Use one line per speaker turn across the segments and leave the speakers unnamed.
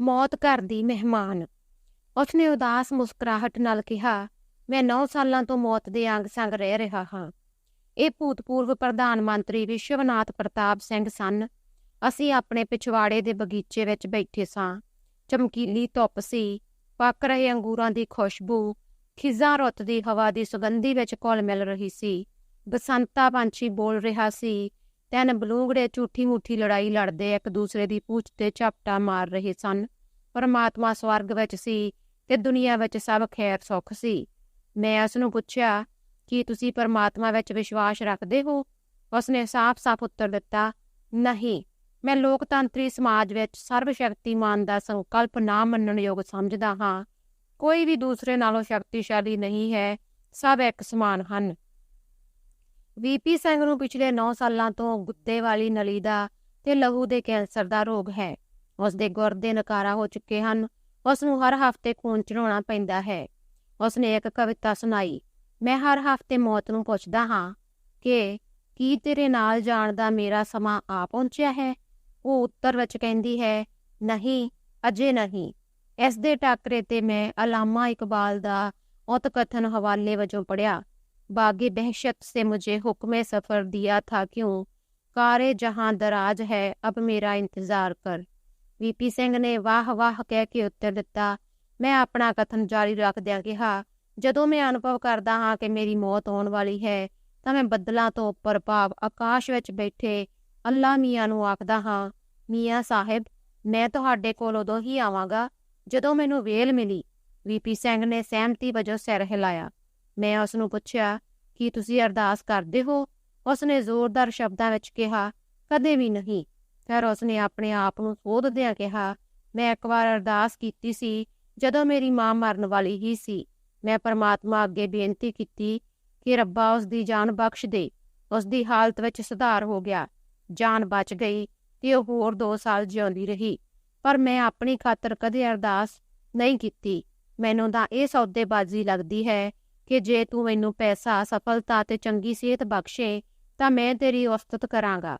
ਮੌਤ ਘਰ ਦੀ ਮਹਿਮਾਨ। ਉਸਨੇ ਉਦਾਸ ਮੁਸਕਰਾਹਟ ਨਾਲ ਕਿਹਾ, ਮੈਂ 9 ਸਾਲਾਂ ਤੋਂ ਮੌਤ ਦੇ ਅੰਗ ਸੰਗ ਰਹਿ ਰਿਹਾ ਹਾਂ। ਇਹ ਭੂਤਪੂਰਵ ਪ੍ਰਧਾਨ ਮੰਤਰੀ ਵਿਸ਼ਵਨਾਥ ਪ੍ਰਤਾਪ ਸਿੰਘ ਸਨ। ਅਸੀਂ ਆਪਣੇ ਪਿਛਵਾੜੇ ਦੇ ਬਗੀਚੇ ਵਿੱਚ ਬੈਠੇ ਸਾਂ। ਚਮਕੀਲੀ ਧੁੱਪ ਸੀ। ਪੱਕ ਰਹੇ ਅੰਗੂਰਾਂ ਦੀ ਖੁਸ਼ਬੂ ਖਿਜ਼ਾਂ ਰੁੱਤ ਦੀ ਹਵਾ ਦੀ ਸੁਗੰਧੀ ਵਿੱਚ ਘੁਲ ਮਿਲ ਰਹੀ ਸੀ। ਬਸੰਤਾ ਪੰਛੀ ਬੋਲ ਰਿਹਾ ਸੀ ਤਿੰਨ ਬਲੂੰਗੜੇ ਝੂਠੀ ਮੁੱਠੀ ਲੜਾਈ ਲੜਦੇ, ਇੱਕ ਦੂਸਰੇ ਦੀ ਪੂਛ ਤੇ ਝਪਟਾ ਮਾਰ ਰਹੇ ਸਨ। ਪਰਮਾਤਮਾ ਸਵਰਗ ਵਿੱਚ ਸੀ ਤੇ ਦੁਨੀਆ ਵਿੱਚ ਸਭ ਖੈਰ ਸੁੱਖ ਸੀ। ਮੈਂ ਉਸ ਨੂੰ ਪੁੱਛਿਆ, ਕਿ ਤੁਸੀਂ ਪਰਮਾਤਮਾ ਵਿੱਚ ਵਿਸ਼ਵਾਸ ਰੱਖਦੇ ਹੋ? ਉਸਨੇ ਸਾਫ਼-ਸਾਫ਼ ਉੱਤਰ ਦਿੱਤਾ, ਨਹੀਂ, ਮੈਂ ਲੋਕਤੰਤਰੀ ਸਮਾਜ ਵਿੱਚ ਸਰਵ ਸ਼ਕਤੀਮਾਨ ਦਾ ਸੰਕਲਪ ਨਾ ਮੰਨਣ ਯੋਗ ਸਮਝਦਾ ਹਾਂ। ਕੋਈ ਵੀ ਦੂਸਰੇ ਨਾਲੋਂ ਸ਼ਕਤੀਸ਼ਾਲੀ ਨਹੀਂ ਹੈ, ਸਭ ਇੱਕ ਸਮਾਨ ਹਨ। ਵੀਪੀ ਸਿੰਘ ਨੂੰ ਪਿਛਲੇ 9 ਸਾਲਾਂ ਤੋਂ ਗੁੱਤੇ ਵਾਲੀ ਨਲੀ ਦਾ ਤੇ ਲਹੂ ਦੇ ਕੈਂਸਰ ਦਾ ਰੋਗ ਹੈ। ਉਸ ਦੇ ਗੁਰਦੇ ਨਕਾਰਾ ਹੋ ਚੁੱਕੇ ਹਨ। ਉਸ ਨੂੰ ਹਰ ਹਫ਼ਤੇ ਖੂਨ ਚੜਾਉਣਾ ਪੈਂਦਾ ਹੈ। ਉਸ ਨੇ ਇੱਕ ਕਵਿਤਾ ਸੁਣਾਈ। ਮੈਂ ਹਰ ਹਫ਼ਤੇ ਮੌਤ ਨੂੰ ਪੁੱਛਦਾ ਹਾਂ ਕਿ ਕੀ ਤੇਰੇ ਨਾਲ ਜਾਣ ਦਾ ਮੇਰਾ ਸਮਾਂ ਆ ਪਹੁੰਚਿਆ ਹੈ? ਉਹ ਉੱਤਰ ਵਿੱਚ ਕਹਿੰਦੀ ਹੈ, ਨਹੀਂ, ਅਜੇ ਨਹੀਂ। ਇਸ ਦੇ ਟਾਕਰੇ ਤੇ ਮੈਂ ਅਲਾਮਾ ਇਕਬਾਲ ਦਾ ਉਤਕਥਨ ਹਵਾਲੇ ਵਜੋਂ ਪੜਿਆ बागे बहशत से मुझे हुक्म सफ़र दिया था क्यों कारे जहां दराज है अब मेरा इंतज़ार कर ਵੀਪੀ ਸਿੰਘ ਨੇ ਵਾਹ ਵਾਹ ਕਹਿ ਕੇ ਉੱਤਰ ਦਿੱਤਾ ਮੈਂ ਆਪਣਾ ਕਥਨ ਜਾਰੀ ਰੱਖਦਿਆਂ ਕਿਹਾ ਜਦੋਂ ਮੈਂ ਅਨੁਭਵ ਕਰਦਾ ਹਾਂ ਕਿ ਮੇਰੀ ਮੌਤ ਆਉਣ ਵਾਲੀ ਹੈ ਤਾਂ ਮੈਂ ਬੱਦਲਾਂ ਤੋਂ ਉੱਪਰ ਭਾਵ ਆਕਾਸ਼ ਵਿੱਚ ਬੈਠੇ ਅੱਲਾ ਮੀਆਂ ਨੂੰ ਆਖਦਾ ਹਾਂ ਮੀਆਂ ਸਾਹਿਬ ਮੈਂ ਤੁਹਾਡੇ ਕੋਲ ਉਦੋਂ ਹੀ ਆਵਾਂਗਾ ਜਦੋਂ ਮੈਨੂੰ ਵੇਲ ਮਿਲੀ ਵੀਪੀ ਸਿੰਘ ਨੇ ਸਹਿਮਤੀ ਵਜੋਂ ਸਿਰ ਹਿਲਾਇਆ ਮੈਂ ਉਸ ਨੂੰ ਪੁੱਛਿਆ, ਕੀ ਤੁਸੀਂ ਅਰਦਾਸ ਕਰਦੇ ਹੋ? ਉਸ ਨੇ ਜ਼ੋਰਦਾਰ ਸ਼ਬਦਾਂ ਵਿੱਚ ਕਿਹਾ, ਕਦੇ ਵੀ ਨਹੀਂ। ਫਿਰ ਉਸ ਨੇ ਆਪਣੇ ਆਪ ਨੂੰ ਸੋਧਦਿਆਂ ਕਿਹਾ, ਮੈਂ ਇੱਕ ਵਾਰ ਅਰਦਾਸ ਕੀਤੀ ਸੀ, ਜਦੋਂ ਮੇਰੀ ਮਾਂ ਮਰਨ ਵਾਲੀ ਹੀ ਸੀ। ਮੈਂ ਪਰਮਾਤਮਾ ਅੱਗੇ ਬੇਨਤੀ ਕੀਤੀ ਕਿ ਰੱਬਾ ਉਸ ਦੀ ਜਾਨ ਬਖਸ਼ ਦੇ। ਉਸ ਦੀ ਹਾਲਤ ਵਿੱਚ ਸੁਧਾਰ ਹੋ ਗਿਆ। ਜਾਨ ਬਚ ਗਈ ਤੇ ਉਹ ਹੋਰ 2 ਸਾਲ ਜਿਉਂਦੀ ਰਹੀ। ਪਰ ਮੈਂ ਆਪਣੀ ਖਾਤਰ ਕਦੇ ਅਰਦਾਸ ਨਹੀਂ ਕੀਤੀ। ਮੈਨੂੰ ਤਾਂ ਇਹ ਸੌਦੇਬਾਜ਼ੀ ਲੱਗਦੀ ਹੈ ਕਿ ਜੇ ਤੂੰ ਮੈਨੂੰ ਪੈਸਾ, ਸਫਲਤਾ ਤੇ ਚੰਗੀ ਸਿਹਤ ਬਖਸ਼ੇ, ਤਾਂ ਮੈਂ ਤੇਰੀ ਉਸਤਤ ਕਰਾਂਗਾ।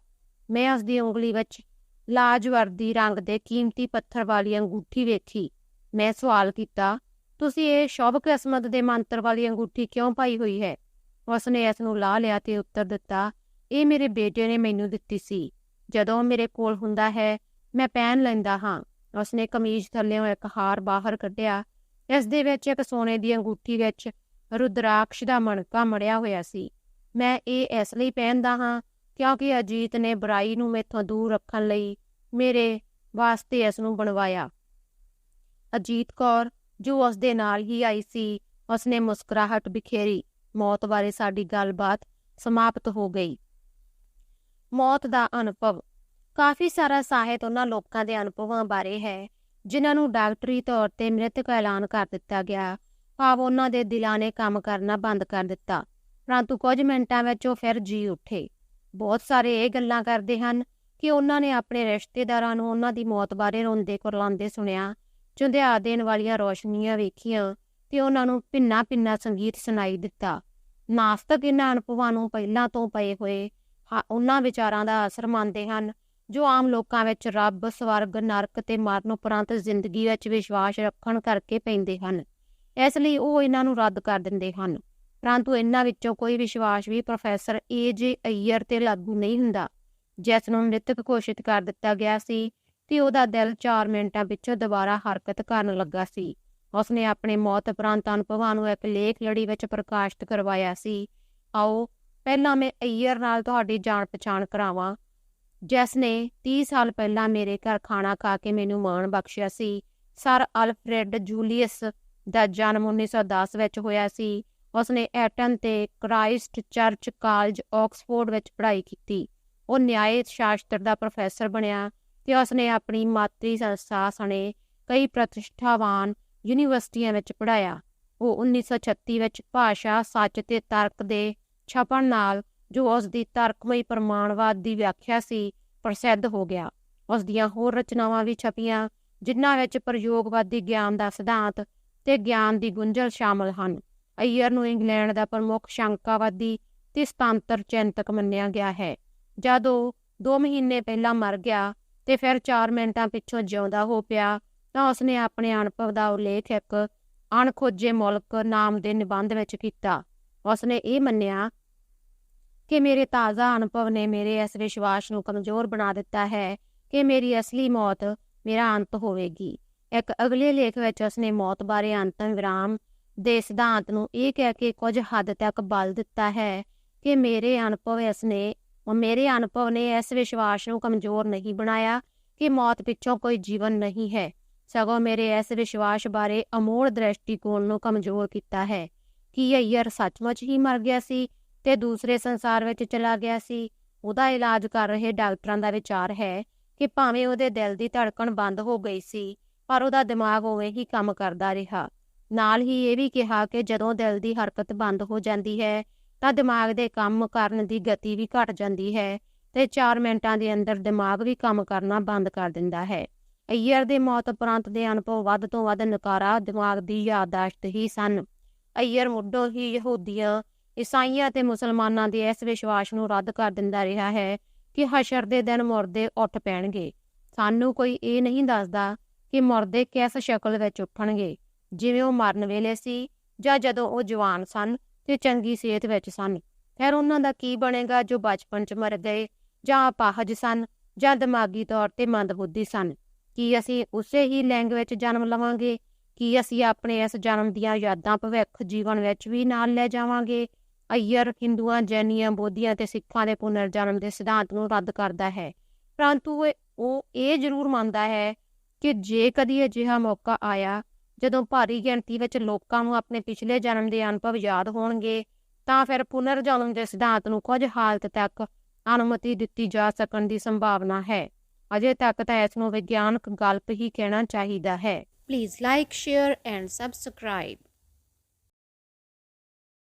ਮੈਂ ਉਸ ਦੀ ਉਂਗਲੀ ਵਿੱਚ ਲਾਜਵਰਦੀ ਰੰਗ ਦੇ ਕੀਮਤੀ ਪੱਥਰ ਵਾਲੀ ਅੰਗੂਠੀ ਵੇਖੀ। ਮੈਂ ਸਵਾਲ ਕੀਤਾ, ਤੁਸੀਂ ਇਹ ਸ਼ੁਭ ਕਿਸਮਤ ਦੇ ਮੰਤਰ ਵਾਲੀ ਅੰਗੂਠੀ ਕਿਉਂ ਪਾਈ ਹੋਈ ਹੈ? ਉਸ ਨੇ ਇਸ ਨੂੰ ਲਾ ਲਿਆ ਤੇ ਉੱਤਰ ਦਿੱਤਾ, ਇਹ ਮੇਰੇ ਬੇਟੇ ਨੇ ਮੈਨੂੰ ਦਿੱਤੀ ਸੀ। ਜਦੋਂ ਮੇਰੇ ਕੋਲ ਹੁੰਦਾ ਹੈ, ਮੈਂ ਪਹਿਨ ਲੈਂਦਾ ਹਾਂ। ਉਸ ਨੇ ਕਮੀਜ਼ ਥੱਲੇੋਂ ਇੱਕ ਹਾਰ ਬਾਹਰ ਕੱਢਿਆ। ਇਸ ਦੇ ਵਿੱਚ ਇੱਕ ਸੋਨੇ ਦੀ ਅੰਗੂਠੀ ਵਿੱਚ ਰੁਦਰਾਕਸ਼ ਦਾ ਮਣਕਾ ਮੜਿਆ ਹੋਇਆ ਸੀ। ਮੈਂ ਇਹ ਇਸ ਲਈ ਪਹਿਨਦਾ ਹਾਂ ਕਿਉਂਕਿ ਅਜੀਤ ਨੇ ਬੁਰਾਈ ਨੂੰ ਮੇਥੋਂ ਦੂਰ ਰੱਖਣ ਲਈ ਮੇਰੇ ਵਾਸਤੇ ਇਸ ਨੂੰ ਬਣਵਾਇਆ। ਅਜੀਤ ਕੌਰ, ਜੋ ਉਸ ਦੇ ਨਾਲ ਹੀ ਆਈ ਸੀ ਉਸ ਮੁਸਕਰਾਹਟ ਬਿਖੇਰੀ। ਮੌਤ ਬਾਰੇ ਸਾਡੀ ਗੱਲਬਾਤ ਸਮਾਪਤ ਹੋ ਗਈ। ਮੌਤ ਦਾ ਅਨੁਭਵ। ਕਾਫੀ ਸਾਰਾ ਸਾਹਿਤ ਉਹਨਾਂ ਲੋਕਾਂ ਦੇ ਅਨੁਭਵਾਂ ਬਾਰੇ ਹੈ, ਜਿਨ੍ਹਾਂ ਨੂੰ ਡਾਕਟਰੀ ਤੌਰ ਤੇ ਮ੍ਰਿਤਕ ਐਲਾਨ ਕਰ ਦਿੱਤਾ ਗਿਆ। ਭਾਵ ਉਹਨਾਂ ਦੇ ਦਿਲਾਂ ਨੇ ਕੰਮ ਕਰਨਾ ਬੰਦ ਕਰ ਦਿੱਤਾ। ਪਰੰਤੂ ਕੁਝ ਮਿੰਟਾਂ ਵਿੱਚ ਉਹ ਫਿਰ ਜੀ ਉੱਠੇ। ਬਹੁਤ ਸਾਰੇ ਇਹ ਗੱਲਾਂ ਕਰਦੇ ਹਨ ਕਿ ਉਹਨਾਂ ਨੇ ਆਪਣੇ ਰਿਸ਼ਤੇਦਾਰਾਂ ਨੂੰ ਉਹਨਾਂ ਦੀ ਮੌਤ ਬਾਰੇ ਰੋਂਦੇ ਕੁਰਲਾਉਂਦੇ ਸੁਣਿਆ, ਚੁੰਧਿਆ ਦੇਣ ਵਾਲੀਆਂ ਰੋਸ਼ਨੀਆਂ ਵੇਖੀਆਂ ਤੇ ਉਹਨਾਂ ਨੂੰ ਪਿੰਨਾ ਪਿੰਨਾ ਸੰਗੀਤ ਸੁਣਾਈ ਦਿੱਤਾ। ਨਾਸਤਕ ਇਹਨਾਂ ਅਨੁਭਵਾਂ ਨੂੰ ਪਹਿਲਾਂ ਤੋਂ ਪਏ ਹੋਏ ਉਹਨਾਂ ਵਿਚਾਰਾਂ ਦਾ ਅਸਰ ਮੰਨਦੇ ਹਨ, ਜੋ ਆਮ ਲੋਕਾਂ ਵਿੱਚ ਰੱਬ, ਸਵਰਗ, ਨਰਕ ਤੇ ਮਰਨ ਉਪਰੰਤ ਜ਼ਿੰਦਗੀ ਵਿੱਚ ਵਿਸ਼ਵਾਸ ਰੱਖਣ ਕਰਕੇ ਪੈਂਦੇ ਹਨ। ਇਸ ਲਈ ਉਹ ਇਹਨਾਂ ਨੂੰ ਰੱਦ ਕਰ ਦਿੰਦੇ ਹਨ। ਪਰੰਤੂ ਇਹਨਾਂ ਵਿੱਚੋਂ ਕੋਈ ਵਿਸ਼ਵਾਸ ਵੀ ਪ੍ਰੋਫੈਸਰ ਏ ਜੇ ਅਈਅਰ ਤੇ ਲਾਗੂ ਨਹੀਂ ਹੁੰਦਾ, ਜਿਸ ਨੂੰ ਮ੍ਰਿਤਕ ਘੋਸ਼ਿਤ ਕਰ ਦਿੱਤਾ ਗਿਆ ਸੀ ਤੇ ਉਹਦਾ ਦਿਲ 4 ਮਿੰਟਾਂ ਵਿੱਚ ਦੁਬਾਰਾ ਹਰਕਤ ਕਰਨ ਲੱਗਾ ਸੀ। ਉਸਨੇ ਆਪਣੇ ਮੌਤ ਉਪਰੰਤ ਅਨੁਭਵਾਂ ਨੂੰ ਇੱਕ ਲੇਖ ਲੜੀ ਵਿੱਚ ਪ੍ਰਕਾਸ਼ਿਤ ਕਰਵਾਇਆ ਸੀ। ਆਓ, ਪਹਿਲਾਂ ਮੈਂ ਅਈਅਰ ਨਾਲ ਤੁਹਾਡੀ ਜਾਣ ਪਛਾਣ ਕਰਾਵਾਂ। ਜਿਸ ਨੇ 30 ਸਾਲ ਪਹਿਲਾਂ ਮੇਰੇ ਘਰ ਖਾਣਾ ਖਾ ਕੇ ਮੈਨੂੰ ਮਾਣ ਬਖਸ਼ਿਆ ਸੀ, ਸਰ ਅਲਫਰੈਡ ਜੂਲੀਅਸ ਦਾ ਜਨਮ 1910 ਵਿੱਚ ਹੋਇਆ ਸੀ। ਉਸਨੇ ਐਟਨ ਤੇ ਕ੍ਰਾਈਸਟ ਚਰਚ ਕਾਲਜ, ਆਕਸਫੋਰਡ ਵਿੱਚ ਪੜ੍ਹਾਈ ਕੀਤੀ। ਉਹ ਨਿਆਇ ਸ਼ਾਸਤਰ ਦਾ ਪ੍ਰੋਫੈਸਰ ਬਣਿਆ ਤੇ ਉਸਨੇ ਆਪਣੀ ਮਾਤਰੀ ਸੰਸਥਾ ਸਣੇ ਕਈ ਪ੍ਰਤਿਸ਼ਠਾਵਾਨ ਯੂਨੀਵਰਸਿਟੀਆਂ ਵਿੱਚ ਪੜ੍ਹਾਇਆ। ਉਹ 1936 ਵਿੱਚ ਭਾਸ਼ਾ, ਸੱਚ ਤੇ ਤਰਕ ਦੇ ਛਪਣ ਨਾਲ ਜੋ ਉਸ ਦੀ ਤਰਕਮਈ ਪ੍ਰਮਾਣਵਾਦ ਦੀ ਵਿਆਖਿਆ ਸੀ, ਪ੍ਰਸਿੱਧ ਹੋ ਗਿਆ। ਉਸ ਦੀਆਂ ਹੋਰ ਰਚਨਾਵਾਂ ਵੀ ਛਪੀਆਂ, ਜਿਨ੍ਹਾਂ ਵਿੱਚ ਪ੍ਰਯੋਗਵਾਦੀ ਗਿਆਨ ਦਾ ਸਿਧਾਂਤ ਤੇ ਗਿਆਨ ਦੀ ਗੁੰਝਲ ਸ਼ਾਮਲ ਹਨ। ਅਈਅਰ ਨੂੰ ਇੰਗਲੈਂਡ ਦਾ ਪ੍ਰਮੁੱਖ ਸ਼ੰਕਾਵਾਦੀ ਤੇ ਸਤਾਂਤਰ ਚਿੰਤਕ ਮੰਨਿਆ ਗਿਆ ਹੈ। ਜਦੋਂ 2 ਮਹੀਨੇ ਪਹਿਲਾਂ ਮਰ ਗਿਆ ਤੇ ਫਿਰ 4 ਮਿੰਟਾਂ ਪਿੱਛੋਂ ਜਿਉਂਦਾ ਹੋ ਪਿਆ, ਤਾਂ ਉਸਨੇ ਆਪਣੇ ਅਨੁਭਵ ਦਾ ਉਲੇਖ ਇੱਕ ਅਣਖੋਜੇ ਮੁਲਕ ਨਾਮ ਦੇ ਨਿਬੰਧ ਵਿੱਚ ਕੀਤਾ। ਉਸਨੇ ਇਹ ਮੰਨਿਆ ਕਿ ਮੇਰੇ ਤਾਜ਼ਾ ਅਨੁਭਵ ਨੇ ਮੇਰੇ ਇਸ ਵਿਸ਼ਵਾਸ ਨੂੰ ਕਮਜ਼ੋਰ ਬਣਾ ਦਿੱਤਾ ਹੈ ਕਿ ਮੇਰੀ ਅਸਲੀ ਮੌਤ ਮੇਰਾ ਅੰਤ ਹੋਵੇਗੀ। ਇੱਕ ਅਗਲੇ ਲੇਖ ਵਿੱਚ ਉਸਨੇ ਮੌਤ ਬਾਰੇ ਅੰਤਮ ਵਿਰਾਮ ਦੇ ਸਿਧਾਂਤ ਨੂੰ ਇਹ ਕਹਿ ਕੇ ਕੁਝ ਹੱਦ ਤੱਕ ਬਲ ਦਿੱਤਾ ਹੈ ਕਿ ਮੇਰੇ ਅਨੁਭਵ ਇਸ ਨੇ ਮੇਰੇ ਅਨੁਭਵ ਨੇ ਇਸ ਵਿਸ਼ਵਾਸ ਨੂੰ ਕਮਜ਼ੋਰ ਨਹੀਂ ਬਣਾਇਆ ਕਿ ਮੌਤ ਪਿੱਛੋਂ ਕੋਈ ਜੀਵਨ ਨਹੀਂ ਹੈ। ਸਗੋਂ ਮੇਰੇ ਇਸ ਵਿਸ਼ਵਾਸ ਬਾਰੇ ਅਮੋੜ ਦ੍ਰਿਸ਼ਟੀਕੋਣ ਨੂੰ ਕਮਜ਼ੋਰ ਕੀਤਾ ਹੈ ਕਿ ਅਯਰ ਸੱਚਮੁੱਚ ਹੀ ਮਰ ਗਿਆ ਸੀ ਤੇ ਦੂਸਰੇ ਸੰਸਾਰ ਵਿੱਚ ਚਲਾ ਗਿਆ ਸੀ। ਉਹਦਾ ਇਲਾਜ ਕਰ ਰਹੇ ਡਾਕਟਰਾਂ ਦਾ ਵਿਚਾਰ ਹੈ ਕਿ ਭਾਵੇਂ ਉਹਦੇ ਦਿਲ ਦੀ ਧੜਕਣ ਬੰਦ ਹੋ ਗਈ ਸੀ ਪਰ ਉਹਦਾ ਦਿਮਾਗ ਉਵੇਂ ਹੀ ਕੰਮ ਕਰਦਾ ਰਿਹਾ। ਨਾਲ ਹੀ ਇਹ ਵੀ ਕਿਹਾ ਕਿ ਜਦੋਂ ਦਿਲ ਦੀ ਹਰਕਤ ਬੰਦ ਹੋ ਜਾਂਦੀ ਹੈ, ਤਾਂ ਦਿਮਾਗ ਦੇ ਕੰਮ ਕਰਨ ਦੀ ਗਤੀ ਵੀ ਘਟ ਜਾਂਦੀ ਹੈ ਤੇ 4 ਮਿੰਟਾਂ ਦੇ ਅੰਦਰ ਦਿਮਾਗ ਵੀ ਕੰਮ ਕਰਨਾ ਬੰਦ ਕਰ ਦਿੰਦਾ ਹੈ। ਅਈਅਰ ਦੇ ਮੌਤ ਉਪਰੰਤ ਦੇ ਅਨੁਭਵ ਵੱਧ ਤੋਂ ਵੱਧ ਨਕਾਰਾ ਦਿਮਾਗ ਦੀ ਯਾਦਾਸ਼ਤ ਹੀ ਸਨ। ਅਈਅਰ ਮੁੱਢੋਂ ਹੀ ਯਹੂਦੀਆਂ, ਈਸਾਈਆਂ ਤੇ ਮੁਸਲਮਾਨਾਂ ਦੇ ਇਸ ਵਿਸ਼ਵਾਸ ਨੂੰ ਰੱਦ ਕਰ ਦਿੰਦਾ ਰਿਹਾ ਹੈ ਕਿ ਹਸ਼ਰ ਦੇ ਦਿਨ ਮੁਰਦੇ ਉੱਠ ਪੈਣਗੇ। ਸਾਨੂੰ ਕੋਈ ਇਹ ਨਹੀਂ ਦੱਸਦਾ ਕਿ ਮੁਰਦੇ ਕਿਸ ਸ਼ਕਲ ਵਿੱਚ ਉੱਠਣਗੇ? ਜਿਵੇਂ ਉਹ ਮਰਨ ਵੇਲੇ ਸੀ ਜਾਂ ਜਦੋਂ ਉਹ ਜਵਾਨ ਸਨ ਤੇ ਚੰਗੀ ਸਿਹਤ ਵਿੱਚ ਸਨ? ਫਿਰ ਉਹਨਾਂ ਦਾ ਕੀ ਬਣੇਗਾ ਜੋ ਬਚਪਨ 'ਚ ਮਰ ਗਏ ਜਾਂ ਅਪਾਹਜ ਸਨ ਜਾਂ ਦਿਮਾਗੀ ਤੌਰ ਤੇ ਮੰਦਬੁੱਧੀ ਸਨ? ਕੀ ਅਸੀਂ ਉਸੇ ਹੀ ਲਿੰਗ ਵਿੱਚ ਜਨਮ ਲਵਾਂਗੇ? ਕੀ ਅਸੀਂ ਆਪਣੇ ਇਸ ਜਨਮ ਦੀਆਂ ਯਾਦਾਂ ਭਵਿੱਖ ਜੀਵਨ ਵਿੱਚ ਵੀ ਨਾਲ ਲੈ ਜਾਵਾਂਗੇ? ਅਯਰ ਹਿੰਦੂਆਂ, ਜੈਨੀਆਂ, ਬੋਧੀਆਂ ਤੇ ਸਿੱਖਾਂ ਦੇ ਪੁਨਰ ਜਨਮ ਦੇ ਸਿਧਾਂਤ ਨੂੰ ਰੱਦ ਕਰਦਾ ਹੈ। ਪਰੰਤੂ ਉਹ ਇਹ ਜ਼ਰੂਰ ਮੰਨਦਾ ਹੈ ਕਿ ਜੇ ਕਦੀ ਅਜਿਹਾ ਮੌਕਾ ਆਇਆ, ਜਦੋਂ ਭਾਰੀ ਗਿਣਤੀ ਵਿੱਚ ਲੋਕਾਂ ਨੂੰ ਆਪਣੇ ਪਿਛਲੇ ਜਨਮ ਦੇ ਅਨੁਭਵ ਯਾਦ ਹੋਣਗੇ, ਤਾਂ ਫਿਰ ਪੁਨਰ ਜਨਮ ਦੇ ਸਿਧਾਂਤ ਨੂੰ ਕੁਝ ਹਾਲਤ ਤੱਕ ਅਨੁਮਤੀ ਦਿੱਤੀ ਜਾ ਸਕਣ ਦੀ ਸੰਭਾਵਨਾ ਹੈ। ਅਜੇ ਤੱਕ ਤਾਂ ਇਸ ਨੂੰ ਵਿਗਿਆਨਕ ਗਲਪ ਹੀ ਕਹਿਣਾ ਚਾਹੀਦਾ ਹੈ। Please like share and subscribe